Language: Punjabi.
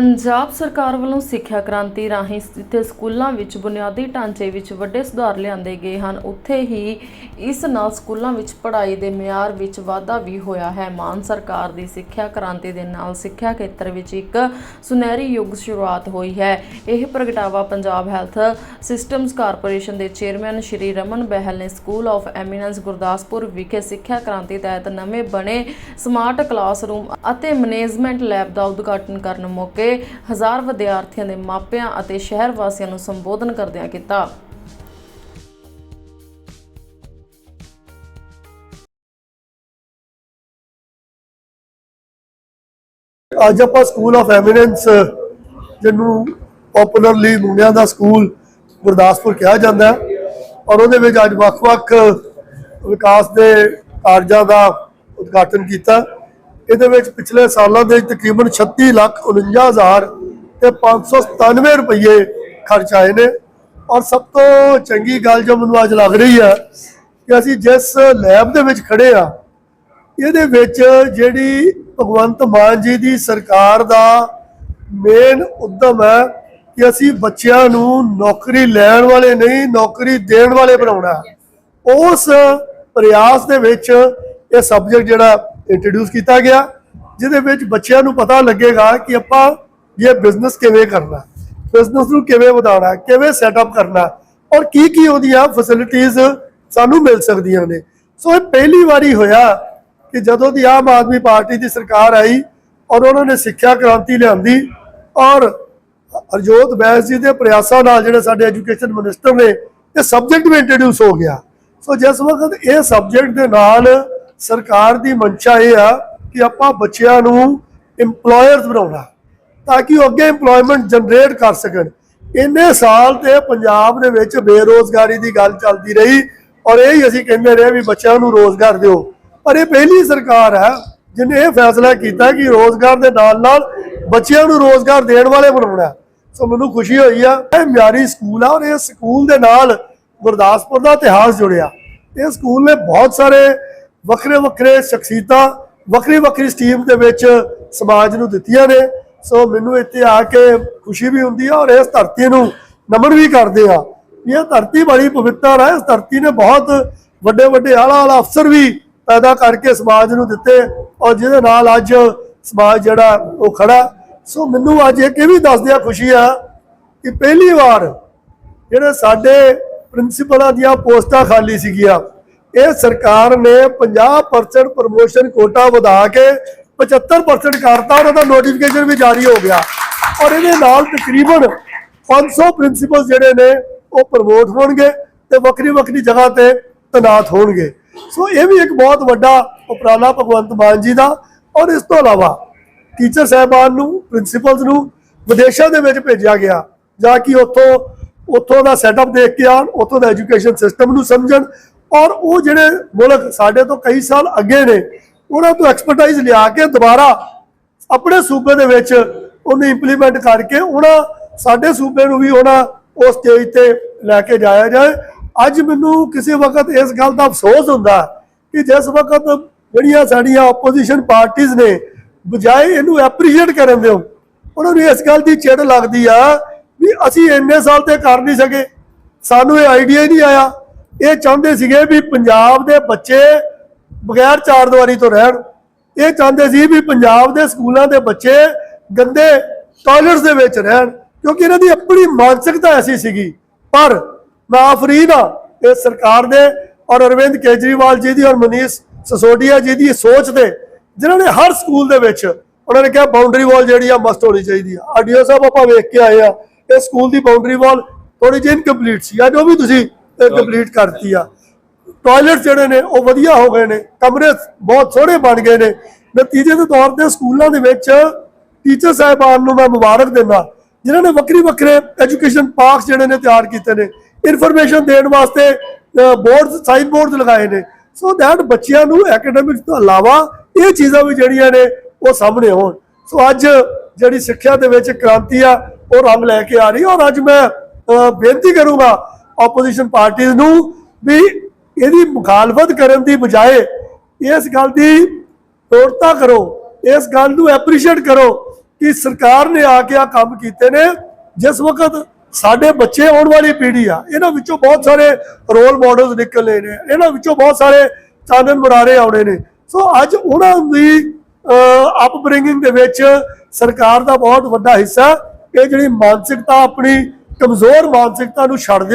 ਪੰਜਾਬ ਸਰਕਾਰ ਵੱਲੋਂ ਸਿੱਖਿਆ ਕ੍ਰਾਂਤੀ ਰਾਹੀਂ ਜਿੱਥੇ ਸਕੂਲਾਂ ਵਿੱਚ ਬੁਨਿਆਦੀ ਢਾਂਚੇ ਵਿੱਚ ਵੱਡੇ ਸੁਧਾਰ ਲਿਆਂਦੇ ਗਏ ਹਨ। ਉੱਥੇ ਹੀ ਇਸ ਨਾਲ ਸਕੂਲਾਂ ਵਿੱਚ ਪੜ੍ਹਾਈ ਦੇ ਮਿਆਰ ਵਿੱਚ ਵਾਧਾ ਵੀ ਹੋਇਆ ਹੈ। ਮਾਨ ਸਰਕਾਰ ਦੀ ਸਿੱਖਿਆ ਕ੍ਰਾਂਤੀ ਦੇ ਨਾਲ ਸਿੱਖਿਆ ਖੇਤਰ ਵਿੱਚ ਇੱਕ ਸੁਨਹਿਰੀ ਯੁੱਗ ਸ਼ੁਰੂਆਤ ਹੋਈ ਹੈ। ਇਹ ਪ੍ਰਗਟਾਵਾ ਪੰਜਾਬ ਹੈਲਥ ਸਿਸਟਮਸ ਕਾਰਪੋਰੇਸ਼ਨ ਦੇ ਚੇਅਰਮੈਨ ਸ਼੍ਰੀ ਰਮਨ ਬਹਿਲ ਨੇ ਸਕੂਲ ਆਫ ਐਮੀਨੈਂਸ ਗੁਰਦਾਸਪੁਰ ਵਿਖੇ ਸਿੱਖਿਆ ਕ੍ਰਾਂਤੀ ਤਹਿਤ ਨਵੇਂ ਬਣੇ ਸਮਾਰਟ ਕਲਾਸਰੂਮ ਅਤੇ ਮੈਨੇਜਮੈਂਟ ਲੈਬ ਦਾ ਉਦਘਾਟਨ ਕਰਨ ਮੌਕੇ ਹਜ਼ਾਰ ਵਿਦਿਆਰਥੀਆਂ ਦੇ ਮਾਪਿਆਂ ਅਤੇ ਸ਼ਹਿਰ ਵਾਸੀਆਂ ਨੂੰ ਸੰਬੋਧਨ ਕਰਦਿਆਂ ਕੀਤਾ। ਅੱਜ ਆਪਾਂ ਸਕੂਲ ਆਫ ਐਮੀਨੈਂਸ ਜਿਹਨੂੰ ਪਪੂਲਰਲੀ ਮੁੰਡਿਆਂ ਦਾ ਸਕੂਲ ਗੁਰਦਾਸਪੁਰ ਕਿਹਾ ਜਾਂਦਾ ਹੈ। ਔਰ ਉਹਦੇ ਵਿੱਚ ਅੱਜ ਵੱਖ-ਵੱਖ ਵਿਕਾਸ ਦੇ ਕਾਰਜਾਂ ਦਾ ਉਦਘਾਟਨ ਕੀਤਾ। ਇਹਦੇ ਵਿੱਚ ਪਿਛਲੇ ਸਾਲਾਂ ਦੇ ਤਕਰੀਬਨ 36 ਲੱਖ 49 ਹਜ਼ਾਰ ਤੇ 597 ਰੁਪਏ ਖਰਚ ਆਏ ਨੇ। ਔਰ ਸਭ ਤੋਂ ਚੰਗੀ ਗੱਲ ਜੋ ਮੈਨੂੰ ਅੱਜ ਲੱਗ ਰਹੀ ਹੈ ਕਿ ਅਸੀਂ ਜਿਸ ਲੈਬ ਦੇ ਵਿੱਚ ਖੜੇ ਆ ਇਹਦੇ ਵਿੱਚ ਜਿਹੜੀ ਭਗਵੰਤ ਮਾਨ ਜੀ ਦੀ ਸਰਕਾਰ ਦਾ ਮੇਨ ਉਦਮ ਹੈ ਕਿ ਅਸੀਂ ਬੱਚਿਆਂ ਨੂੰ ਨੌਕਰੀ ਲੈਣ ਵਾਲੇ ਨਹੀਂ, ਨੌਕਰੀ ਦੇਣ ਵਾਲੇ ਬਣਾਉਣਾ ਉਸ ਪ੍ਰਯਾਸ ਦੇ ਵਿੱਚ ਇਹ ਸਬਜੈਕਟ ਜਿਹੜਾ ਇੰਟਰੋਡਿਊਸ ਕੀਤਾ ਗਿਆ, ਜਿਹਦੇ ਵਿੱਚ ਬੱਚਿਆਂ ਨੂੰ ਪਤਾ ਲੱਗੇਗਾ ਕਿ ਆਪਾਂ ਇਹ ਬਿਜ਼ਨਸ ਕਿਵੇਂ ਕਰਨਾ ਬਿਜ਼ਨਸ ਨੂੰ ਕਿਵੇਂ ਵਧਾਉਣਾ, ਕਿਵੇਂ ਸੈਟਅਪ ਕਰਨਾ ਔਰ ਕੀ ਕੀ ਉਹਦੀਆਂ ਫੈਸਿਲਿਟੀਆਂ ਸਾਨੂੰ ਮਿਲ ਸਕਦੀਆਂ ਨੇ। ਸੋ ਇਹ ਪਹਿਲੀ ਵਾਰੀ ਹੋਇਆ ਕਿ ਜਦੋਂ ਦੀ ਆਮ ਆਦਮੀ ਪਾਰਟੀ ਦੀ ਸਰਕਾਰ ਆਈ ਔਰ ਉਹਨਾਂ ਨੇ ਸਿੱਖਿਆ ਕ੍ਰਾਂਤੀ ਲਿਆਂਦੀ ਔਰ ਹਰਜੋਤ ਬੈਂਸ ਜੀ ਦੇ ਪ੍ਰਯਾਸਾਂ ਨਾਲ ਜਿਹੜੇ ਸਾਡੇ ਐਜੂਕੇਸ਼ਨ ਮਿਨਿਸਟਰ ਨੇ, ਇਹ ਸਬਜੈਕਟ ਵੀ ਇੰਟਰੋਡਿਊਸ ਹੋ ਗਿਆ। ਸੋ ਜਿਸ ਵਕਤ ਇਹ ਸਬਜੈਕਟ ਦੇ ਨਾਲ ਸਰਕਾਰ ਦੀ ਮਨਸ਼ਾ ਇਹ ਆ ਕਿ ਆਪਾਂ ਬੱਚਿਆਂ ਨੂੰ EMPLOYERS ਬਣਾਉਣਾ, ਤਾਂ ਕਿ ਉਹ ਅੱਗੇ EMPLOYMENT ਜਨਰੇਟ ਕਰ ਸਕਣ। ਇੰਨੇ ਸਾਲ ਤੇ ਪੰਜਾਬ ਦੇ ਵਿੱਚ ਬੇਰੋਜ਼ਗਾਰੀ ਦੀ ਗੱਲ ਚੱਲਦੀ ਰਹੀ ਔਰ ਇਹ ਹੀ ਅਸੀਂ ਕਹਿੰਦੇ ਰਹੇ ਵੀ ਬੱਚਿਆਂ ਨੂੰ ਰੋਜ਼ਗਾਰ ਦਿਓ। ਪਰ ਇਹ ਪਹਿਲੀ ਸਰਕਾਰ ਹੈ ਜਿਹਨੇ ਇਹ ਫੈਸਲਾ ਕੀਤਾ ਕਿ ਰੋਜ਼ਗਾਰ ਦੇ ਨਾਲ ਨਾਲ ਬੱਚਿਆਂ ਨੂੰ ਰੋਜ਼ਗਾਰ ਦੇਣ ਵਾਲੇ ਬਣਾਉਣਾ। ਸੋ ਮੈਨੂੰ ਖੁਸ਼ੀ ਹੋਈ ਆ, ਇਹ ਮਿਆਰੀ ਸਕੂਲ ਆ ਔਰ ਇਹ ਸਕੂਲ ਦੇ ਨਾਲ ਗੁਰਦਾਸਪੁਰ ਦਾ ਇਤਿਹਾਸ ਜੁੜਿਆ। ਇਹ ਸਕੂਲ ਨੇ ਬਹੁਤ ਸਾਰੇ ਵੱਖਰੇ ਵੱਖਰੇ ਸ਼ਖਸੀਅਤਾਂ, ਵੱਖਰੀ ਵੱਖਰੀ ਸਟੀਮ ਦੇ ਵਿੱਚ ਸਮਾਜ ਨੂੰ ਦਿੱਤੀਆਂ ਨੇ। ਸੋ ਮੈਨੂੰ ਇੱਥੇ ਆ ਕੇ ਖੁਸ਼ੀ ਵੀ ਹੁੰਦੀ ਆ ਔਰ ਇਸ ਧਰਤੀ ਨੂੰ ਨਮਨ ਵੀ ਕਰਦੇ ਆ। ਇਹ ਧਰਤੀ ਬੜੀ ਪਵਿੱਤਰ ਹੈ ਇਸ ਧਰਤੀ ਨੇ ਬਹੁਤ ਵੱਡੇ ਵੱਡੇ ਆਲਾ ਆਲਾ ਅਫਸਰ ਵੀ ਪੈਦਾ ਕਰਕੇ ਸਮਾਜ ਨੂੰ ਦਿੱਤੇ ਔਰ ਜਿਹਦੇ ਨਾਲ ਅੱਜ ਸਮਾਜ ਜਿਹੜਾ ਉਹ ਖੜਾ। ਸੋ ਮੈਨੂੰ ਅੱਜ ਇਹ ਵੀ ਦੱਸਦਿਆਂ ਖੁਸ਼ੀ ਆ ਕਿ ਪਹਿਲੀ ਵਾਰ ਜਿਹੜੇ ਸਾਡੇ ਪ੍ਰਿੰਸੀਪਲਾਂ ਦੀਆਂ ਪੋਸਟਾਂ ਖਾਲੀ ਸੀਗੀਆਂ। ਇਹ ਸਰਕਾਰ ਨੇ 50% ਪ੍ਰਮੋਸ਼ਨ ਕੋਟਾ ਵਧਾ ਕੇ 75% ਕਰਤਾ ਉਹਨਾਂ ਦਾ ਨੋਟੀਫਿਕੇਸ਼ਨ ਵੀ ਜਾਰੀ ਹੋ ਗਿਆ। ਔਰ ਇਹਦੇ ਨਾਲ ਤਕਰੀਬਨ 500 ਪ੍ਰਿੰਸੀਪਲ ਜਿਹੜੇ ਨੇ, ਉਹ ਪ੍ਰਮੋਟ ਹੋਣਗੇ ਤੇ ਵੱਖਰੀ ਵੱਖਰੀ ਜਗ੍ਹਾ ਤੇ ਤੈਨਾਤ ਹੋਣਗੇ। ਸੋ ਇਹ ਵੀ ਇੱਕ ਬਹੁਤ ਵੱਡਾ ਉਪਰਾਲਾ ਭਗਵੰਤ ਮਾਨ ਜੀ ਦਾ। ਔਰ ਇਸ ਤੋਂ ਇਲਾਵਾ ਟੀਚਰ ਸਾਹਿਬਾਨ ਨੂੰ ਪ੍ਰਿੰਸੀਪਲਸ ਨੂੰ ਵਿਦੇਸ਼ਾਂ ਦੇ ਵਿੱਚ ਭੇਜਿਆ ਗਿਆ, ਜਾਂ ਕਿ ਉੱਥੋਂ ਉੱਥੋਂ ਦਾ ਸੈਟਅਪ ਦੇਖ ਕੇ ਆਉਣ, ਉੱਥੋਂ ਦਾ ਐਜੂਕੇਸ਼ਨ ਸਿਸਟਮ ਨੂੰ ਸਮਝਣ ਔਰ ਉਹ ਜਿਹੜੇ ਮੁਲਕ ਸਾਡੇ ਤੋਂ ਕਈ ਸਾਲ ਅੱਗੇ ਨੇ, ਉਹਨਾਂ ਤੋਂ ਐਕਸਪਰਟਾਈਜ਼ ਲਿਆ ਕੇ ਦੁਬਾਰਾ ਆਪਣੇ ਸੂਬੇ ਦੇ ਵਿੱਚ ਉਹਨੂੰ ਇੰਪਲੀਮੈਂਟ ਕਰਕੇ ਉਹਨਾਂ ਸਾਡੇ ਸੂਬੇ ਨੂੰ ਵੀ ਉਹਨਾਂ ਉਸ ਸਟੇਜ ਤੇ ਲੈ ਕੇ ਜਾਇਆ ਜਾਏ। ਅੱਜ ਮੈਨੂੰ ਕਿਸੇ ਵਕਤ ਇਸ ਗੱਲ ਦਾ ਅਫਸੋਸ ਹੁੰਦਾ ਕਿ ਜਿਸ ਵਕਤ ਜਿਹੜੀਆਂ ਸਾਡੀਆਂ ਆਪੋਜੀਸ਼ਨ ਪਾਰਟੀਆਂ ਨੇ, ਬਜਾਏ ਇਹਨੂੰ ਐਪਰੀਸ਼ੀਏਟ ਕਰਨ ਦਿਓ, ਉਹਨਾਂ ਨੂੰ ਇਸ ਗੱਲ ਦੀ ਚਿੜ ਲੱਗਦੀ ਆ ਵੀ ਅਸੀਂ ਇੰਨੇ ਸਾਲ ਤੇ ਕਰ ਨਹੀਂ ਸਕੇ। ਸਾਨੂੰ ਇਹ ਆਈਡੀਆ ਹੀ ਨਹੀਂ ਆਇਆ। ਇਹ ਚਾਹੁੰਦੇ ਸੀਗੇ ਵੀ ਪੰਜਾਬ ਦੇ ਬੱਚੇ ਬਗੈਰ ਚਾਰ ਦੀਵਾਰੀ ਤੋਂ ਰਹਿਣ। ਇਹ ਚਾਹੁੰਦੇ ਸੀ ਵੀ ਪੰਜਾਬ ਦੇ ਸਕੂਲਾਂ ਦੇ ਬੱਚੇ ਗੰਦੇ ਟਾਇਲਟਸ ਦੇ ਵਿੱਚ ਰਹਿਣ, ਕਿਉਂਕਿ ਇਹਨਾਂ ਦੀ ਆਪਣੀ ਮਾਨਸਿਕਤਾ ਐਸੀ ਸੀਗੀ। ਪਰ ਮੈਂ ਆਫਰੀਨ ਆ ਇਹ ਸਰਕਾਰ ਦੇ ਔਰ ਅਰਵਿੰਦ ਕੇਜਰੀਵਾਲ ਜੀ ਦੀ ਔਰ ਮਨੀਸ਼ ਸਸੋਡੀਆ ਜੀ ਦੀ ਸੋਚ ਤੇ, ਜਿਨ੍ਹਾਂ ਨੇ ਹਰ ਸਕੂਲ ਦੇ ਵਿੱਚ ਉਹਨਾਂ ਨੇ ਕਿਹਾ ਬਾਉਂਡਰੀ ਵਾਲ ਜਿਹੜੀ ਆ ਮਸਟ ਹੋਣੀ ਚਾਹੀਦੀ ਆ। ਆਡੀਓ ਸਾਹਿਬ ਆਪਾਂ ਵੇਖ ਕੇ ਆਏ ਆ। ਇਹ ਸਕੂਲ ਦੀ ਬਾਉਂਡਰੀ ਵਾਲ ਥੋੜੀ ਜਿਹੀ ਇਨਕੰਪਲੀਟ ਸੀ। ਅੱਜ ਉਹ ਵੀ ਤੁਸੀਂ ਕੰਪਲੀਟ ਕਰਤੀ ਆ। ਟਾਇਲਟ ਜਿਹੜੇ ਨੇ ਉਹ ਵਧੀਆ ਹੋ ਗਏ ਨੇ। ਕਮਰੇ ਬਹੁਤ ਸੋਹਣੇ ਬਣ ਗਏ ਨੇ। ਨਤੀਜੇ ਦੇ ਤੌਰ ਤੇ ਸਕੂਲਾਂ ਦੇ ਵਿੱਚ ਟੀਚਰ ਸਾਹਿਬਾਨ ਨੂੰ ਮੈਂ ਮੁਬਾਰਕ ਦਿੰਦਾ। ਜਿਨ੍ਹਾਂ ਨੇ ਵੱਖਰੀ ਵੱਖਰੇ ਐਜੂਕੇਸ਼ਨ ਪਾਰਕਸ ਜਿਹੜੇ ਨੇ ਤਿਆਰ ਕੀਤੇ ਨੇ। ਇਨਫੋਰਮੇਸ਼ਨ ਦੇਣ ਵਾਸਤੇ ਬੋਰਡਸ ਸਾਈਨ ਬੋਰਡਸ ਲਗਾਏ ਨੇ। ਸੋ ਦੈਟ ਬੱਚਿਆਂ ਨੂੰ ਐਕੈਡੈਮਿਕਸ ਤੋਂ ਇਲਾਵਾ ਇਹ ਚੀਜ਼ਾਂ ਵੀ ਜਿਹੜੀਆਂ ਨੇ ਉਹ ਸਾਹਮਣੇ ਆਉਣ। ਸੋ ਅੱਜ ਜਿਹੜੀ ਸਿੱਖਿਆ ਦੇ ਵਿੱਚ ਕ੍ਰਾਂਤੀ ਆ ਉਹ ਰੰਗ ਲੈ ਕੇ ਆ ਰਹੀ ਔਰ ਅੱਜ ਮੈਂ ਬੇਨਤੀ ਕਰੂੰਗਾ ਆਪੋਜੀਸ਼ਨ ਪਾਰਟੀਆਂ ਨੂੰ ਵੀ ਇਹਦੀ ਮੁਖਾਲਫਤ ਕਰਨ ਦੀ ਬਜਾਏ ਇਸ ਗੱਲ ਦੀ ਤੋੜਤਾ ਕਰੋ, ਇਸ ਗੱਲ ਨੂੰ ਐਪਰੀਸ਼ੀਏਟ ਕਰੋ ਕਿ ਸਰਕਾਰ ਨੇ ਆ ਕੇ ਆ ਕੰਮ ਕੀਤੇ ਨੇ, ਜਿਸ ਵਕਤ ਸਾਡੇ ਬੱਚੇ ਆਉਣ ਵਾਲੀ ਪੀੜ੍ਹੀ ਆ, ਇਹਨਾਂ ਵਿੱਚੋਂ ਬਹੁਤ ਸਾਰੇ ਰੋਲ ਮਾਡਲਸ ਨਿਕਲਨੇ ਨੇ, ਇਹਨਾਂ ਵਿੱਚੋਂ ਬਹੁਤ ਸਾਰੇ ਚਾਨਣ ਮੁਰਾਰੇ ਆਉਣੇ ਨੇ। ਸੋ ਅੱਜ ਉਹਨਾਂ ਦੀ ਅਪਬ੍ਰਿੰਗਿੰਗ ਦੇ ਵਿੱਚ ਸਰਕਾਰ ਦਾ ਬਹੁਤ ਵੱਡਾ ਹਿੱਸਾ, ਇਹ ਜਿਹੜੀ ਮਾਨਸਿਕਤਾ ਆਪਣੀ ਕਮਜ਼ੋਰ ਮਾਨਸਿਕਤਾ ਨੂੰ ਛੱਡ ਦੇ